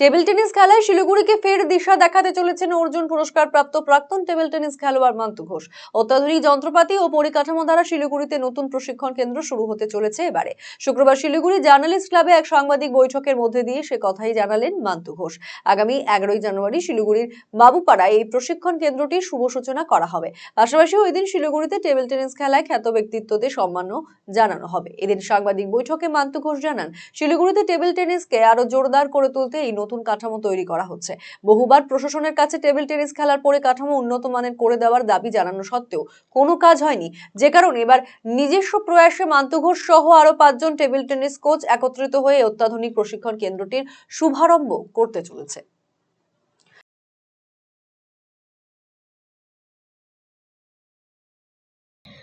Table tennis খেলায় শিলিগুড়িকে ফের দিশা দেখাতে চলেছেন অর্জুন পুরস্কার প্রাপ্ত প্রাক্তন টেবিল টেনিস খেলোয়াড় মান্তু ঘোষ। অত্যাধুনিক যন্ত্রপাতি ও পরিকাঠামো দ্বারা শিলিগুড়িতে নতুন প্রশিক্ষণ কেন্দ্র শুরু হতে চলেছে এবারে। শুক্রবার শিলিগুড়ি জার্নালিস্ট ক্লাবে এক সাংবাদিক বৈঠকের মধ্যে দিয়ে সে কথাই জানালেন মান্তু ঘোষ। আগামী এগারোই জানুয়ারি শিলিগুড়ির বাবুপাড়ায় এই প্রশিক্ষণ কেন্দ্রটির শুভ সূচনা করা হবে। পাশাপাশি ওই দিন শিলিগুড়িতে টেবিল টেনিস খেলায় খ্যাত ব্যক্তিত্বদের সম্মানও জানানো হবে। এদিন সাংবাদিক বৈঠকে মান্তু ঘোষ জানান, শিলিগুড়িতে টেবিল টেনিসকে আরও জোরদার করে তুলতে এই নতুন কাঠামো তৈরি করা হচ্ছে। বহুবার প্রশাসনের কাছে টেবিল টেনিস খেলার পরে কাঠামো উন্নত মানের করে দেওয়ার দাবি জানানো সত্ত্বেও কোনো কাজ হয়নি। যে কারণে এবার নিজস্ব প্রয়াসে মান্তুঘোষ সহ আরও পাঁচজন টেবিল টেনিস কোচ একত্রিত হয়ে অত্যাধুনিক প্রশিক্ষণ কেন্দ্রটির শুভারম্ভ করতে চলেছে।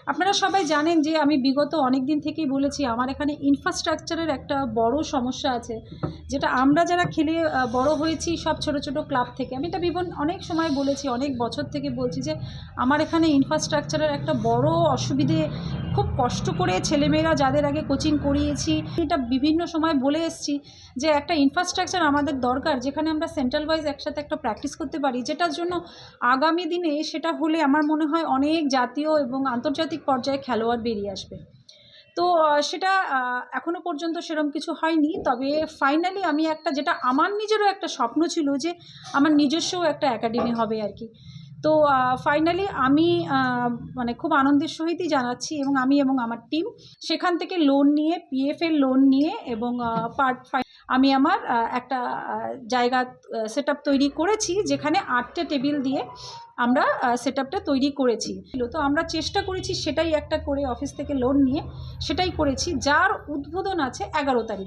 আপনারা সবাই জানেন যে আমি বিগত অনেক দিন থেকেই বলেছি, আমার এখানে ইনফ্রাস্ট্রাকচারের একটা বড় সমস্যা আছে। যেটা আমরা যারা খেলে বড় হয়েছি সব ছোট ছোট ক্লাব থেকে। আমি এটা বিভিন্ন অনেক সময় বলেছি, অনেক বছর থেকে বলছি যে আমার এখানে ইনফ্রাস্ট্রাকচারের একটা বড় অসুবিধে খুব কষ্ট করে ছেলেমেয়েরা যাদের আগে কোচিং করিয়েছি এটা বিভিন্ন সময় বলে এসেছি যে একটা ইনফ্রাস্ট্রাকচার আমাদের দরকার যেখানে আমরা সেন্ট্রাল ওয়াইজ একসাথে একটা প্র্যাকটিস করতে পারি যেটার জন্য আগামী দিনে সেটা হলে আমার মনে হয় অনেক জাতীয় এবং আন্তর্জাতিক পর্যায়ে খেলোয়াড় বেরিয়ে আসবে। তো সেটা আহ, এখনও পর্যন্ত সেরকম কিছু হয়নি তবে ফাইনালি আমি একটা যেটা আমার নিজেরও একটা স্বপ্ন ছিল যে আমার নিজস্ব একটা একাডেমি হবে আর কি। তো ফাইনালি আমি মানে খুব আনন্দের সহিতই জানাচ্ছি এবং আমি এবং আমার টিম সেখান থেকে লোন নিয়ে পিএফ এর লোন নিয়ে এবং পার্ট আমি আমার একটা জায়গা সেট তৈরি করেছি যেখানে আটটা টেবিল দিয়ে আমরা সেট তৈরি করেছি। তো আমরা চেষ্টা করেছি সেটাই একটা করে অফিস থেকে লোন নিয়ে সেটাই করেছি, যার উদ্বোধন আছে এগারো তারিখ।